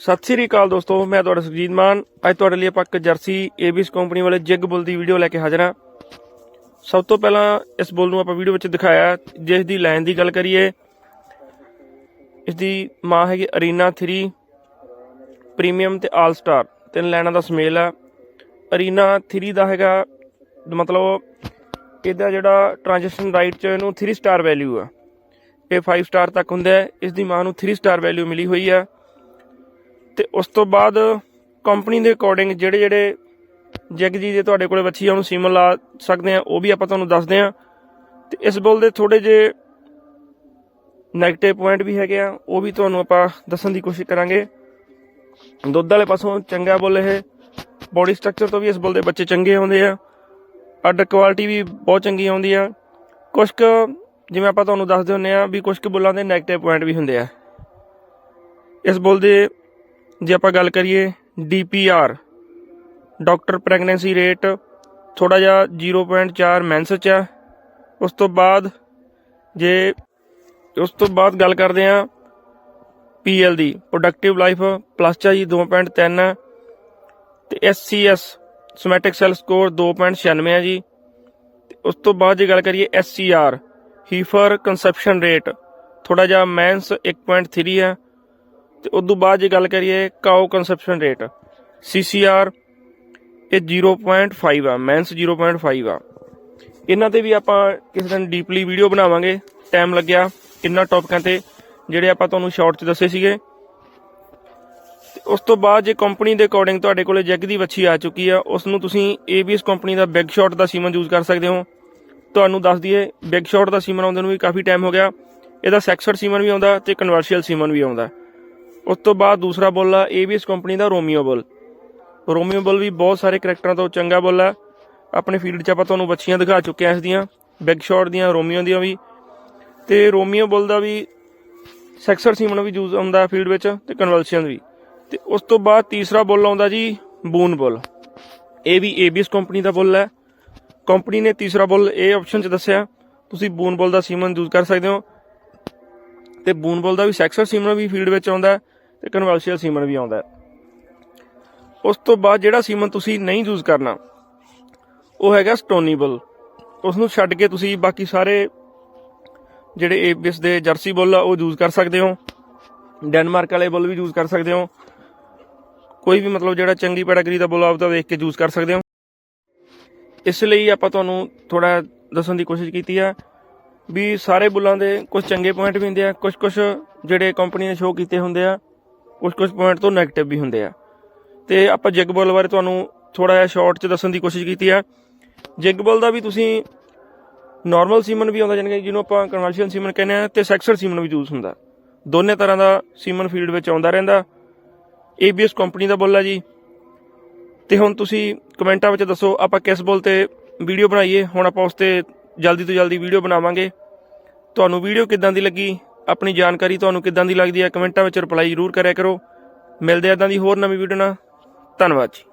ਸਤਿ ਸ੍ਰੀ ਅਕਾਲ ਦੋਸਤੋ, ਮੈਂ ਤੁਹਾਡਾ ਸੁਖਜੀਤ ਮਾਨ। ਅੱਜ ਤੁਹਾਡੇ ਲਈ ਆਪਾਂ ਇੱਕ ਜਰਸੀ ਏਬੀਐਸ ਕੰਪਨੀ ਵਾਲੇ ਜਿਗ ਬੁੱਲ ਦੀ ਵੀਡੀਓ ਲੈ ਕੇ ਹਾਜ਼ਰ ਹਾਂ। ਸਭ ਤੋਂ ਪਹਿਲਾਂ ਇਸ ਬੁੱਲ ਨੂੰ ਆਪਾਂ ਵੀਡੀਓ ਵਿੱਚ ਦਿਖਾਇਆ। ਜਿਸ ਦੀ ਲਾਈਨ ਦੀ ਗੱਲ ਕਰੀਏ ਇਸ ਦੀ ਮਾਂ ਹੈਗੀ ਅਰੀਨਾ 3 ਪ੍ਰੀਮੀਅਮ ਤੇ ਆਲ ਸਟਾਰ ਤਿੰਨ ਲਾਈਨਾਂ ਦਾ ਸਮੇਲ ਆ। ਅਰੀਨਾ 3 ਦਾ ਹੈਗਾ, ਮਤਲਬ ਇਹਦਾ ਜਿਹੜਾ ਟ੍ਰਾਂਜੈਕਸ਼ਨ ਰਾਈਟ ਚ ਇਹਨੂੰ 3 ਸਟਾਰ ਵੈਲਿਊ ਆ। ਇਹ 5 ਸਟਾਰ ਤੱਕ ਹੁੰਦਾ ਹੈ। ਇਸ ਦੀ ਮਾਂ ਨੂੰ 3 ਸਟਾਰ ਵੈਲਿਊ ਮਿਲੀ ਹੋਈ ਆ। ਤੇ ਉਸ ਤੋਂ ਬਾਅਦ ਕੰਪਨੀ ਦੇ ਅਕੋਰਡਿੰਗ ਜਿਹੜੇ ਜਿਹੜੇ ਜੈਗ ਜੀ ਦੇ ਤੁਹਾਡੇ ਕੋਲੇ ਬੱਚੀ ਆ ਉਹਨੂੰ ਸੀਮਨ ਲਾ ਸਕਦੇ ਆ ਉਹ ਵੀ ਆਪਾਂ ਤੁਹਾਨੂੰ ਦੱਸਦੇ ਆ ਤੇ ਇਸ ਬੁੱਲ ਦੇ ਥੋੜੇ ਜੇ ਨੈਗੇਟਿਵ ਪੁਆਇੰਟ ਵੀ ਹੈਗੇ ਆ, ਉਹ ਵੀ ਤੁਹਾਨੂੰ ਆਪਾਂ ਦੱਸਣ ਦੀ ਕੋਸ਼ਿਸ਼ ਕਰਾਂਗੇ। ਦੁੱਧ ਵਾਲੇ ਪਾਸੋਂ ਚੰਗਾ ਬੁੱਲ ਇਹ ਬੋਡੀ ਸਟਰਕਚਰ ਤੋਂ ਵੀ ਇਸ ਬੁੱਲ ਦੇ ਬੱਚੇ ਚੰਗੇ ਆਉਂਦੇ ਆ। ਅੱਡ ਕੁਆਲਿਟੀ ਵੀ ਬਹੁਤ ਚੰਗੀ ਆਉਂਦੀ ਆ। ਕੁਝ ਕੁ ਜਿਵੇਂ ਆਪਾਂ ਤੁਹਾਨੂੰ ਦੱਸਦੇ ਹੁੰਨੇ ਆ ਵੀ ਕੁਝ ਕੁ ਬੁੱਲਾਂ ਦੇ ਨੈਗੇਟਿਵ ਪੁਆਇੰਟ ਵੀ ਹੁੰਦੇ ਆ। ਇਸ ਬੁੱਲ ਦੇ ਜੇ ਆਪਾਂ ਗੱਲ ਕਰੀਏ ਡੀਪੀਆਰ ਡਾਕਟਰ ਪ੍ਰੈਗਨੈਂਸੀ ਰੇਟ ਥੋੜਾ ਜਿਹਾ 0.4 ਮੈਂਸ ਚ ਆ। ਉਸ ਤੋਂ ਬਾਅਦ ਜੇ ਉਸ ਤੋਂ ਬਾਅਦ ਗੱਲ ਕਰਦੇ ਆ ਪੀਐਲ ਦੀ ਪ੍ਰੋਡਕਟਿਵ ਲਾਈਫ ਪਲੱਸ ਚ ਆ ਜੀ 2.3 ਆ ਤੇ ਐਸਸੀਐਸ ਸਮੈਟਿਕ ਸੈਲ ਸਕੋਰ 2.96 ਆ ਜੀ। ਤੇ ਉਸ ਤੋਂ ਬਾਅਦ ਜੇ ਗੱਲ ਕਰੀਏ ਐਸਸੀਆਰ ਹੀਫਰ ਕੰਸੈਪਸ਼ਨ ਰੇਟ ਥੋੜਾ ਜਿਹਾ ਮੈਂਸ 1.3 ਆ। ਤੇ ਉਸ ਤੋਂ ਬਾਅਦ ਜੇ ਗੱਲ ਕਰੀਏ ਕਾਓ ਕੰਸੈਪਸ਼ਨ ਰੇਟ ਸੀਸੀਆਰ ਇਹ 0.5 ਆ ਮੈਂਸ 0.5 ਆ। ਇਹਨਾਂ ਤੇ ਵੀ ਆਪਾਂ ਕਿਸੇ ਦਿਨ ਡੀਪਲੀ ਵੀਡੀਓ ਬਣਾਵਾਂਗੇ ਟਾਈਮ ਲੱਗਿਆ, ਇਹਨਾਂ ਟੌਪਿਕਾਂ ਤੇ, ਜਿਹੜੇ ਆਪਾਂ ਤੁਹਾਨੂੰ ਸ਼ਾਰਟ 'ਚ ਦੱਸੇ ਸੀਗੇ। ਤੇ ਉਸ ਤੋਂ ਬਾਅਦ ਜੇ ਕੰਪਨੀ ਦੇ ਅਕੋਰਡਿੰਗ ਤੁਹਾਡੇ ਕੋਲੇ ਜੈਗ ਦੀ ਵੱਛੀ ਆ ਚੁੱਕੀ ਆ ਉਸ ਨੂੰ ਤੁਸੀਂ ABS ਕੰਪਨੀ ਦਾ ਬਿਗ ਸ਼ਾਟ ਦਾ ਸੀਮਨ ਯੂਜ਼ ਕਰ ਸਕਦੇ ਹੋ। ਤੁਹਾਨੂੰ ਦੱਸ ਦਈਏ ਬਿਗ ਸ਼ਾਟ ਦਾ ਸੀਮਨ ਆਉਂਦੇ ਨੂੰ ਵੀ ਕਾਫੀ ਟਾਈਮ ਹੋ ਗਿਆ। ਇਹਦਾ ਸੈਕਸਰ ਸੀਮਨ ਵੀ ਆਉਂਦਾ ਤੇ ਕਨਵਰਸ਼ੀਅਲ ਸੀਮਨ ਵੀ ਆਉਂਦਾ। ਉਸ ਤੋਂ ਬਾਅਦ ਦੂਸਰਾ ਬੁੱਲ ਆ ABS ਕੰਪਨੀ ਦਾ ਰੋਮੀਓ ਬੁੱਲ। ਰੋਮੀਓ ਬੁੱਲ ਵੀ ਬਹੁਤ ਸਾਰੇ ਕਰੈਕਟਰਾਂ ਤੋਂ ਚੰਗਾ ਬੁੱਲ ਆ। ਆਪਣੇ ਫੀਲਡ 'ਚ ਆਪਾਂ ਤੁਹਾਨੂੰ ਬੱਚੀਆਂ ਦਿਖਾ ਚੁੱਕੇ ਆ ਇਸ ਦੀਆਂ ਬਿਗ ਸ਼ਾਟ ਦੀਆਂ, ਰੋਮੀਓ ਦੀਆਂ ਵੀ। ਤੇ ਰੋਮੀਓ ਬੁੱਲ ਦਾ ਵੀ ਸੈਕਸਰ ਸੀਮਨ ਵੀ ਯੂਜ਼ ਹੁੰਦਾ ਫੀਲਡ ਵਿੱਚ ਤੇ ਕਨਵਰਸ਼ਨ ਵੀ। ਤੇ ਉਸ ਤੋਂ ਬਾਅਦ ਤੀਸਰਾ ਬੁੱਲ ਆਉਂਦਾ ਜੀ ਬੂਨ ਬੁੱਲ। ਇਹ ਵੀ ABS ਕੰਪਨੀ ਦਾ ਬੁੱਲ ਹੈ ਕੰਪਨੀ ਨੇ ਤੀਸਰਾ ਬੁੱਲ ਇਹ ਆਪਸ਼ਨ 'ਚ ਦੱਸਿਆ। ਤੁਸੀਂ ਬੂਨ ਬੁੱਲ ਦਾ ਸੀਮਨ ਯੂਜ਼ ਕਰ ਸਕਦੇ ਹੋ। ਤੇ ਬੂਨ ਬੁੱਲ ਦਾ ਵੀ ਸੈਕਸਰ ਸੀਮਨ ਵੀ ਫੀਲਡ ਵਿੱਚ ਆਉਂਦਾ। ਤੇ ਕਨਵਰਸ਼ੀਅਲ ਸੀਮਨ ਵੀ ਆਉਂਦਾ ਉਸ ਤੋਂ ਬਾਅਦ ਜਿਹੜਾ ਸੀਮਨ ਤੁਸੀਂ ਨਹੀਂ ਯੂਜ਼ ਕਰਨਾ, ਉਹ ਹੈਗਾ ਸਟੋਨੀ ਬੁੱਲ ਉਸ ਨੂੰ ਛੱਡ ਕੇ ਤੁਸੀਂ ਬਾਕੀ ਸਾਰੇ ਜਿਹੜੇ ਏਬੀਐਸ ਦੇ ਜਰਸੀ ਬੁੱਲ ਆ, ਉਹ ਯੂਜ਼ ਕਰ ਸਕਦੇ ਹੋ। ਡੈਨਮਾਰਕ ਵਾਲੇ ਬੁੱਲ ਵੀ ਯੂਜ਼ ਕਰ ਸਕਦੇ ਹੋ। ਕੋਈ ਵੀ ਮਤਲਬ ਜਿਹੜਾ ਚੰਗੀ ਪੈਡਾਗਰੀ ਦਾ ਬੁੱਲ ਆਪਦਾ ਵੇਖ ਕੇ ਯੂਜ਼ ਕਰ ਸਕਦੇ ਹੋ। ਇਸ ਲਈ ਆਪਾਂ ਤੁਹਾਨੂੰ ਥੋੜਾ ਦੱਸਣ ਦੀ ਕੋਸ਼ਿਸ਼ ਕੀਤੀ ਆ ਵੀ ਸਾਰੇ ਬੁੱਲਾਂ ਦੇ ਕੁਝ ਚੰਗੇ ਪੁਆਇੰਟ ਵੀ ਹੁੰਦੇ ਆ ਕੁਝ ਕੁਝ ਜਿਹੜੇ ਕੰਪਨੀ ਨੇ ਸ਼ੋਅ ਕੀਤੇ ਹੁੰਦੇ ਆ। ਕੁਝ ਕੁਝ ਪੁਆਇੰਟ ਤੋਂ 네ਗੇਟਿਵ ਵੀ ਹੁੰਦੇ ਆ। ਤੇ ਆਪਾਂ ਜਿਗ ਬੁੱਲ ਬਾਰੇ ਤੁਹਾਨੂੰ ਥੋੜਾ ਜਿਹਾ ਸ਼ਾਰਟ 'ਚ ਦੱਸਣ ਦੀ ਕੋਸ਼ਿਸ਼ ਕੀਤੀ ਆ। ਜਿਗ ਬੁੱਲ ਦਾ ਵੀ ਤੁਸੀਂ ਨਾਰਮਲ ਸੀਮਨ ਵੀ ਆਉਂਦਾ, ਜਾਣੀ ਕਿ ਜਿਹਨੂੰ ਆਪਾਂ ਕਨਵਰਸ਼ੀਅਲ ਸੀਮਨ ਕਹਿੰਦੇ ਆ ਤੇ ਸੈਕਸਰ ਸੀਮਨ ਵੀ ਯੂਜ਼ ਹੁੰਦਾ। ਦੋਨੇ ਤਰ੍ਹਾਂ ਦਾ ਸੀਮਨ ਫੀਲਡ ਵਿੱਚ ਆਉਂਦਾ ਰਹਿੰਦਾ। ABS ਕੰਪਨੀ ਦਾ ਬੁੱਲ ਆ ਜੀ। ਤੇ ਹੁਣ ਤੁਸੀਂ ਕਮੈਂਟਾਂ ਵਿੱਚ ਦੱਸੋ, ਆਪਾਂ ਕਿਸ ਬੁੱਲ ਤੇ ਵੀਡੀਓ ਬਣਾਈਏ? ਹੁਣ ਆਪਾਂ ਉਸ ਤੇ ਜਲਦੀ ਤੋਂ ਜਲਦੀ ਵੀਡੀਓ ਬਣਾਵਾਂਗੇ। ਤੁਹਾਨੂੰ ਵੀਡੀਓ ਕਿੱਦਾਂ ਦੀ ਲੱਗੀ? ਆਪਣੀ ਜਾਣਕਾਰੀ ਤੁਹਾਨੂੰ ਕਿੱਦਾਂ ਦੀ ਲੱਗਦੀ ਹੈ ਕਮੈਂਟਾਂ ਵਿੱਚ ਰਿਪਲਾਈ ਜ਼ਰੂਰ ਕਰਿਆ ਕਰੋ। ਮਿਲਦੇ ਆਂ ਇਦਾਂ ਦੀ ਹੋਰ ਨਵੀਂ ਵੀਡੀਓ ਨਾਲ। ਧੰਨਵਾਦ ਜੀ।